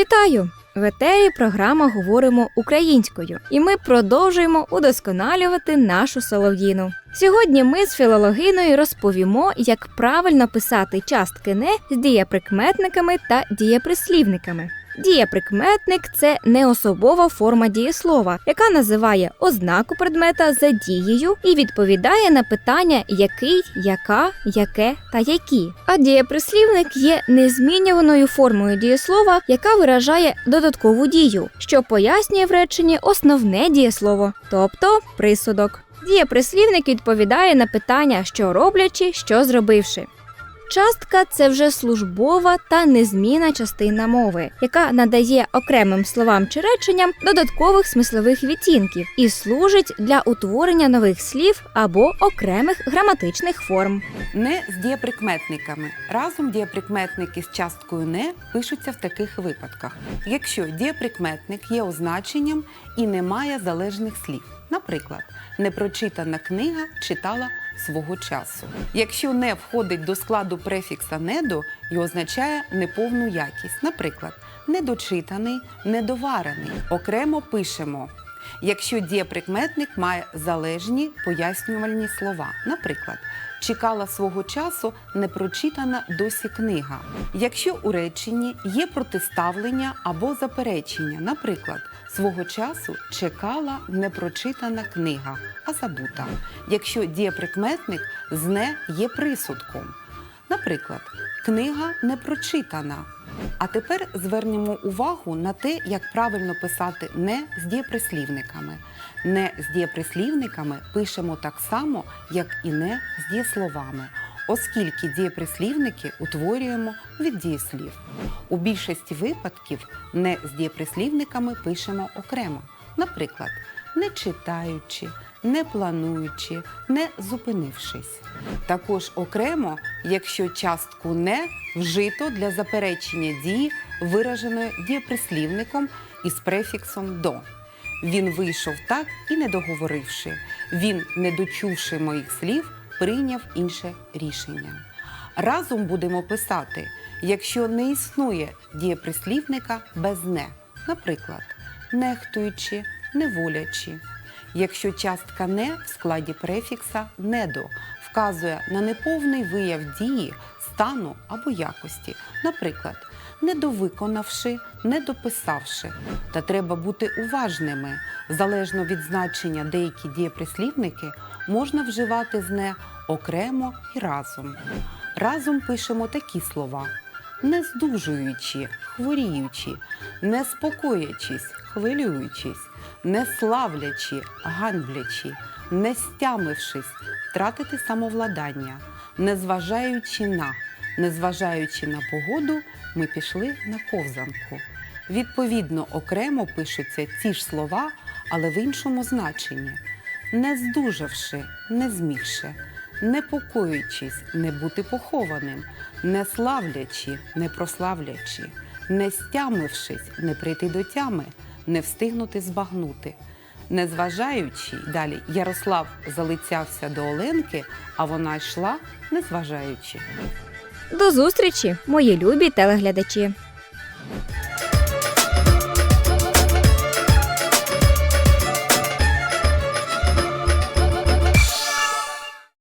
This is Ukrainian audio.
Вітаю! В етері програма говоримо українською, і ми продовжуємо удосконалювати нашу солов'їну. Сьогодні ми з філологиною розповімо, як правильно писати частки не з дієприкметниками та дієприслівниками. Дієприкметник це неособова форма дієслова, яка називає ознаку предмета за дією і відповідає на питання який, яка, яке та які. А дієприслівник є незмінюваною формою дієслова, яка виражає додаткову дію, що пояснює в реченні основне дієслово, тобто присудок. Дієприслівник відповідає на питання, що роблячи, що зробивши. Частка це вже службова та незмінна частина мови, яка надає окремим словам чи реченням додаткових смислових відтінків і служить для утворення нових слів або окремих граматичних форм. Не з дієприкметниками. Разом дієприкметники з часткою не пишуться в таких випадках. Якщо дієприкметник є означенням і не має залежних слів. Наприклад, непрочитана книга читала свого часу. Якщо не входить до складу префікса недо і означає неповну якість. Наприклад, недочитаний, недоварений. Окремо пишемо. Якщо дієприкметник має залежні пояснювальні слова, наприклад, чекала свого часу непрочитана досі книга. Якщо у реченні є протиставлення або заперечення, наприклад, свого часу чекала непрочитана книга, а забута. Якщо дієприкметник з не є присудком. Наприклад, книга не прочитана. А тепер звернемо увагу на те, як правильно писати не з дієприслівниками. Не з дієприслівниками пишемо так само, як і не з дієсловами, оскільки дієприслівники утворюємо від дієслів. У більшості випадків не з дієприслівниками пишемо окремо. Наприклад, не читаючи, не плануючи, не зупинившись. Також окремо, якщо частку не вжито для заперечення дії, вираженої дієприслівником із префіксом до. Він вийшов так і не договоривши. Він, не дочувши моїх слів, прийняв інше рішення. Разом будемо писати, якщо не існує дієприслівника без не, наприклад, нехтуючи, неволячи. Якщо частка не в складі префікса недо вказує на неповний вияв дії, стану або якості, наприклад, недовиконавши, недописавши. Та треба бути уважними. Залежно від значення деякі дієприслівники можна вживати з не окремо і разом. Разом пишемо такі слова: не здужуючи, хворіючи, не спокоячись, хвилюючись, не славлячи, ганьблячи, не стямившись, втратити самовладання, незважаючи на, незважаючи на погоду, ми пішли на ковзанку. Відповідно, окремо пишуться ці ж слова, але в іншому значенні. Не здужавши, не змігши, не покоючись, не бути похованим, не славлячи, не прославлячи, не стямившись, не прийти до тями, не встигнути збагнути. Незважаючи, далі Ярослав залицявся до Оленки, а вона йшла, незважаючи. До зустрічі, мої любі телеглядачі!